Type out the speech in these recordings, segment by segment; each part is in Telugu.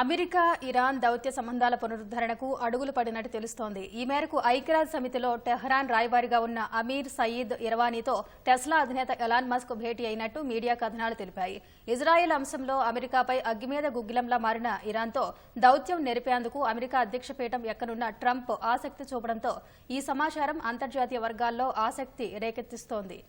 అమెరికా ఇరాన్ దౌత్య సంబంధాల పునరుద్ధరణకు అడుగులు పడినట్టు తెలుస్తోంది. ఈ మేరకు ఐక్యరాజ్య సమితిలో టెహ్రాన్ రాయబారిగా ఉన్న అమీర్ సయీద్ ఇరవానీతో టెస్లా అధినేత ఎలాన్ మస్క్ భేటీ అయినట్టు మీడియా కథనాలు తెలిపాయి. ఇజ్రాయెల్ అంశంలో అమెరికాపై అగ్గిమీద గుగ్గిలంలా మారిన ఇరాన్తో దౌత్యం నెరిపేందుకు అమెరికా అధ్యక్ష పీఠం ఎక్కనున్న ట్రంప్ ఆసక్తి చూపడంతో ఈ సమాచారం అంతర్జాతీయ వర్గాల్లో ఆసక్తి రేకెత్తిస్తోంది.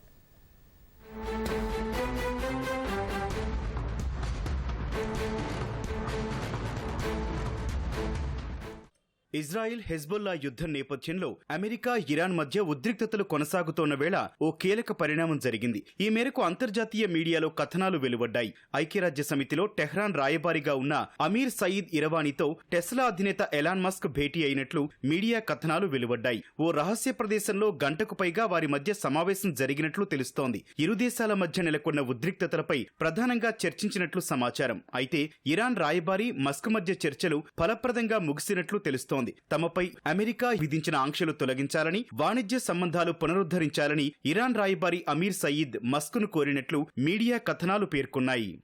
ఇజ్రాయిల్ హెజ్బుల్లా యుద్ధం నేపథ్యంలో అమెరికా ఇరాన్ మధ్య ఉద్రిక్తతలు కొనసాగుతోన్న వేళ ఓ కీలక పరిణామం జరిగింది. ఈ మేరకు అంతర్జాతీయ మీడియాలో కథనాలు వెలువడ్డాయి. ఐక్యరాజ్య సమితిలో టెహ్రాన్ రాయబారిగా ఉన్న అమీర్ సయీద్ ఇరవానీతో టెస్లా అధినేత ఎలాన్ మస్క్ భేటీ అయినట్లు మీడియా కథనాలు వెలువడ్డాయి. ఓ రహస్య ప్రదేశంలో గంటకు పైగా వారి మధ్య సమావేశం జరిగినట్లు తెలుస్తోంది. ఇరు దేశాల మధ్య నెలకొన్న ఉద్రిక్తతలపై ప్రధానంగా చర్చించినట్లు సమాచారం. అయితే ఇరాన్ రాయబారి మస్క్ మధ్య చర్చలు ఫలప్రదంగా ముగిసినట్లు తెలుస్తోంది. తమపై అమెరికా విధించిన ఆంక్షలు తొలగించాలని వాణిజ్య సంబంధాలు పునరుద్ధరించాలని ఇరాన్ రాయబారి అమీర్ సయీద్ మస్క్ను కోరినట్లు మీడియా కథనాలు పేర్కొన్నాయి.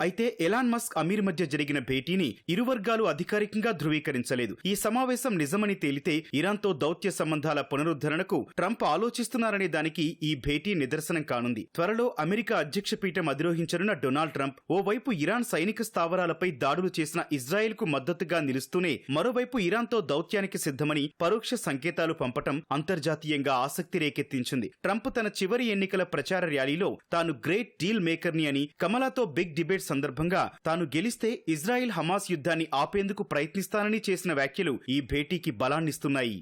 అయితే ఎలాన్ మస్క్ అమీర్ మధ్య జరిగిన భేటీని ఇరు వర్గాలు అధికారికంగా ధృవీకరించలేదు. ఈ సమావేశం నిజమని తేలితే ఇరాన్తో దౌత్య సంబంధాల పునరుద్ధరణకు ట్రంప్ ఆలోచిస్తున్నారనే దానికి ఈ భేటీ నిదర్శనం కానుంది. త్వరలో అమెరికా అధ్యక్ష పీఠం అధిరోహించనున్న డొనాల్డ్ ట్రంప్ ఓవైపు ఇరాన్ సైనిక స్థావరాలపై దాడులు చేసిన ఇజ్రాయెల్కు మద్దతుగా నిలుస్తూనే మరోవైపు ఇరాన్తో దౌత్యానికి సిద్ధమని పరోక్ష సంకేతాలు పంపటం అంతర్జాతీయంగా ఆసక్తి రేకెత్తించింది. ట్రంప్ తన చివరి ఎన్నికల ప్రచార ర్యాలీలో తాను గ్రేట్ డీల్ మేకర్ని అని కమలాతో బిగ్ డిబేట్ సందర్భంగా తాను గెలిస్తే ఇజ్రాయిల్ హమాస్ యుద్ధాన్ని ఆపేందుకు ప్రయత్నిస్తానని చేసిన వ్యాఖ్యలు ఈ భేటీకి బలాన్నిస్తున్నాయి.